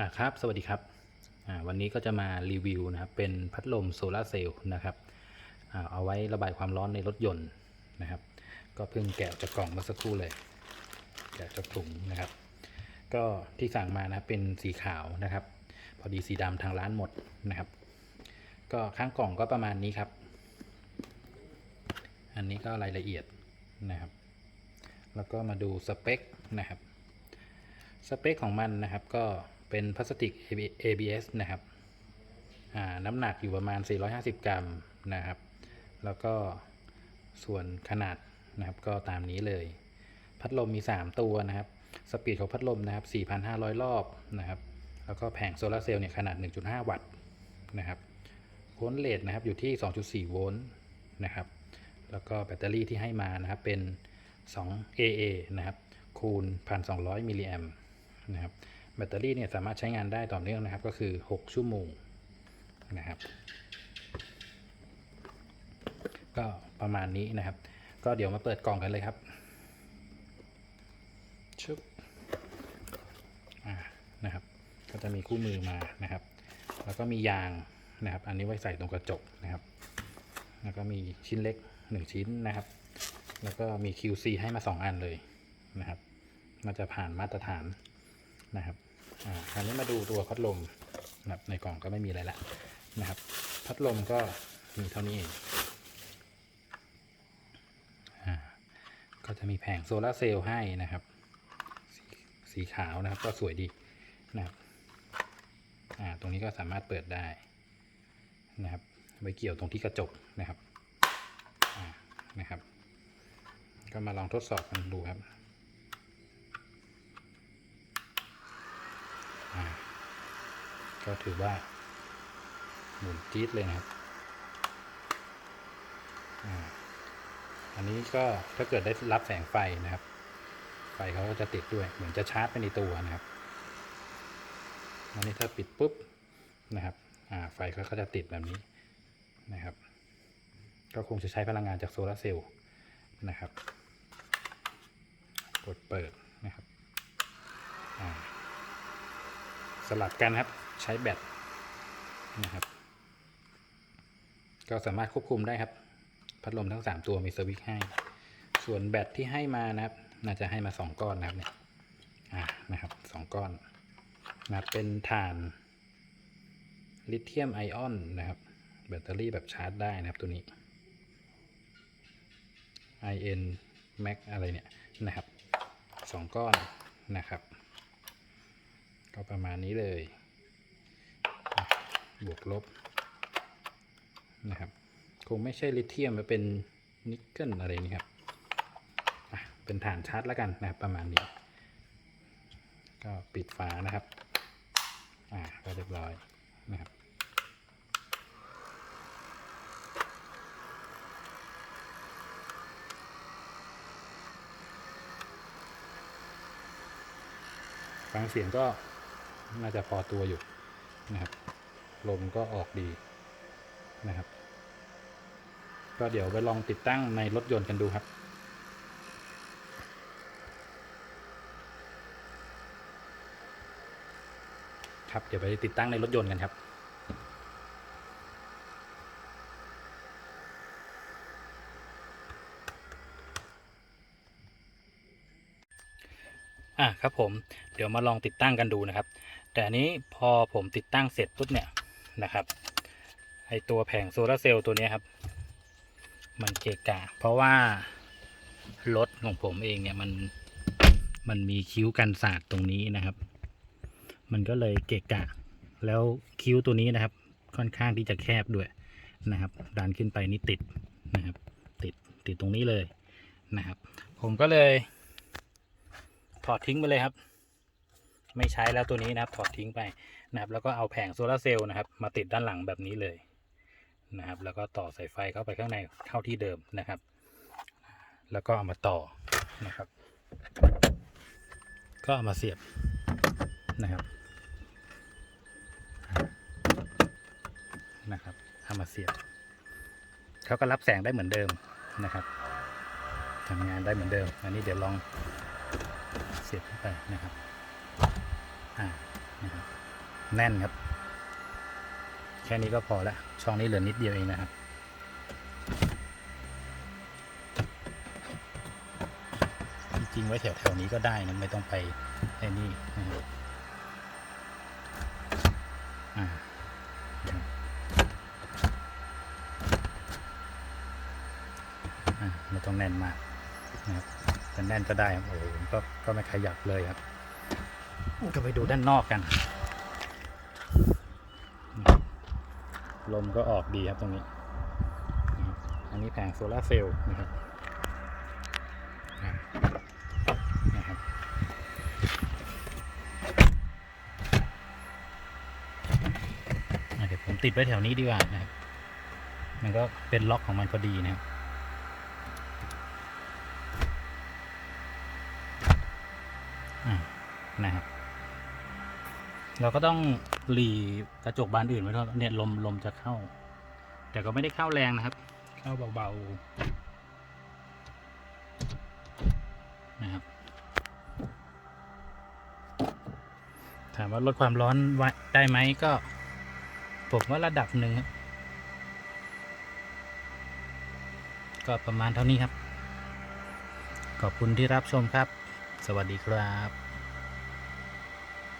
อ่าครับ สวัสดีครับอ่าวันนี้ก็จะมารีวิวนะครับ เป็นพัดลมโซลาเซลล์นะครับอ่าเอาไว้ระบายความร้อนในรถยนต์นะครับ ก็เพิ่งแกะจากกล่องเมื่อสักครู่เลย แกะจากถุงนะครับ ก็ที่สั่งมานะเป็นสีขาวนะครับ พอดีสีดำทางร้านหมดนะครับ ก็ข้างกล่องก็ประมาณนี้ครับ อันนี้ก็รายละเอียดนะครับ แล้วก็มาดูสเปคนะครับ สเปคของมันนะครับก็ เป็นพลาสติก ABS นะครับอ่าน้ำหนักอยู่ประมาณ 450 กรัมนะครับ แล้วก็ส่วนขนาดนะครับก็ตามนี้เลย พัดลมมี 3 ตัวนะครับ สปีดของพัดลมนะครับ 4,500 รอบนะครับ แล้วก็แผงโซลาเซลล์เนี่ยขนาด 1.5 วัตต์นะครับโวลต์เลทนะครับอยู่ที่ 2.4 โวลต์นะครับ แล้วก็แบตเตอรี่ที่ให้มานะครับเป็น 2 AA นะครับ คูณ 1,200 มิลลิแอมนะครับ แบตเตอรี่เนี่ยสามารถใช้งานได้ต่อเนื่องนะครับ ก็คือ 6 ชั่วโมงนะครับ ก็ประมาณนี้นะครับ ก็เดี๋ยวมาเปิดกล่องกันเลยครับชุบอ่านะครับ ก็จะมีคู่มือมานะครับ แล้วก็มียางนะครับ อันนี้ไว้ใส่ตรงกระจกนะครับ แล้วก็มีชิ้นเล็ก 1 ชิ้นนะครับ แล้วก็มี QC ให้มา 2 อันเลยนะครับ มันจะผ่านมาตรฐานนะครับ อ่าคราวนี้มาดูตัวพัดลมนะครับในกล่องก็ไม่มีอะไรละนะครับ พัดลมก็มีเท่านี้เองอ่าก็จะมีแผงโซลาร์เซลล์ให้นะครับสสีขาวนะครับก็สวยดีนะครับอ่าตรงนี้ก็สามารถเปิดได้นะครับไว้เกี่ยวตรงที่กระจกนะครับอ่านะครับ ก็มาลองทดสอบกันดูครับอ่า ก็ถือว่า หมุนจี๊ดเลยนะครับอันนี้ก็ถ้าเกิดได้รับแสงไฟนะครับ ไฟเขาก็จะติดด้วย เหมือนจะชาร์จไปในตัวนะครับ อันนี้ถ้าปิดปุ๊บนะครับไฟเขาก็จะติดแบบนี้นะครับ ก็คงจะใช้พลังงานจากโซลาร์เซลล์นะครับ กดเปิดนะครับสลับกันครับ ใช้แบตนะครับ ก็สามารถควบคุมได้ครับ พัดลมทั้ง 3 ตัวมีสวิตช์ให้ ส่วนแบตที่ให้มานะครับ น่าจะให้มา 2 ก้อนนะครับเนี่ยอ่านะครับสองก้อนนะเป็นถ่านลิเธียมไอออนนะครับ แบตเตอรี่แบบชาร์จได้นะครับตัวนี้ IN Max อะไรเนี่ยนะครับสองก้อนนะครับ ก็ประมาณนี้เลย บวกลบนะครับ คงไม่ใช่ลิเธียมมันเป็นนิกเกิลอะไรนี่ครับเป็นฐานชาร์จแล้วกันนะครับประมาณนี้ ก็ปิดฝานะครับ อ่าก็เรียบร้อยนะครับฟังเสียงก็น่าจะพอตัวอยู่นะครับ ลมก็ออกดีนะครับ ก็เดี๋ยวไปลองติดตั้งในรถยนต์กันดูครับครับเดี๋ยวไปติดตั้งในรถยนต์กันครับ อะครับผมเดี๋ยวมาลองติดตั้งกันดูนะครับ แต่อันนี้พอผมติดตั้งเสร็จปุ๊บเนี่ย นะครับ ไอตัวแผงโซลาร์เซลล์ตัวนี้ครับ มันเกะกะ เพราะว่ารถของผมเองเนี่ยมันมันมีคิ้วกันศาสตร์ตรงนี้นะครับ มันก็เลยเกะกะ แล้วคิ้วตัวนี้นะครับ ค่อนข้างที่จะแคบด้วยนะครับ ดันขึ้นไปนี่ติดนะครับ ติดติดตรงนี้เลยนะครับ ผมก็เลยถอดทิ้งไปเลยครับ ไม่ใช้แล้วตัวนี้นะครับถอดทิ้งไปนะครับแล้วก็เอาแผงโซลาเซลล์นะครับมาติดด้านหลังแบบนี้เลยนะครับแล้วก็ต่อสายไฟเข้าไปข้างในเข้าที่เดิมนะครับ แล้วก็เอามาต่อนะครับ ก็เอามาเสียบนะครับนะครับเอามาเสียบเขาก็รับแสงได้เหมือนเดิมนะครับทำงานได้เหมือนเดิม อันนี้เดี๋ยวลองเสียบเข้าไปนะครับ นะครับแน่นครับ แค่นี้ก็พอละช่องนี้เหลือนิดเดียวเองนะครับจริงๆไว้แถวๆนี้ก็ได้นะไม่ต้องไปไอ้นี่นะครับไม่ต้องแน่นมากนะครับแต่แน่นก็ได้โอ้โหก็ก็ไม่ขยับเลยครับ ก็ไปดูด้านนอกกัน ลมก็ออกดีครับตรงนี้ อันนี้แผงโซลาเซลล์นะครับนะครับเดี๋ยวผมติดไว้แถวนี้ดีกว่านะครับ มันก็เป็นล็อกของมันพอดีนะครับนะครับ เราก็ต้องหลีกระจกบานอื่นไว้ด้วยเนี่ยลมลมจะเข้า แต่ก็ไม่ได้เข้าแรงนะครับ เข้าเบาๆนะครับ ถามว่าลดความร้อนไว้ได้ไหมก็ผมว่าระดับหนึ่งครับก็ประมาณเท่านี้ครับ ขอบคุณที่รับชมครับ สวัสดีครับ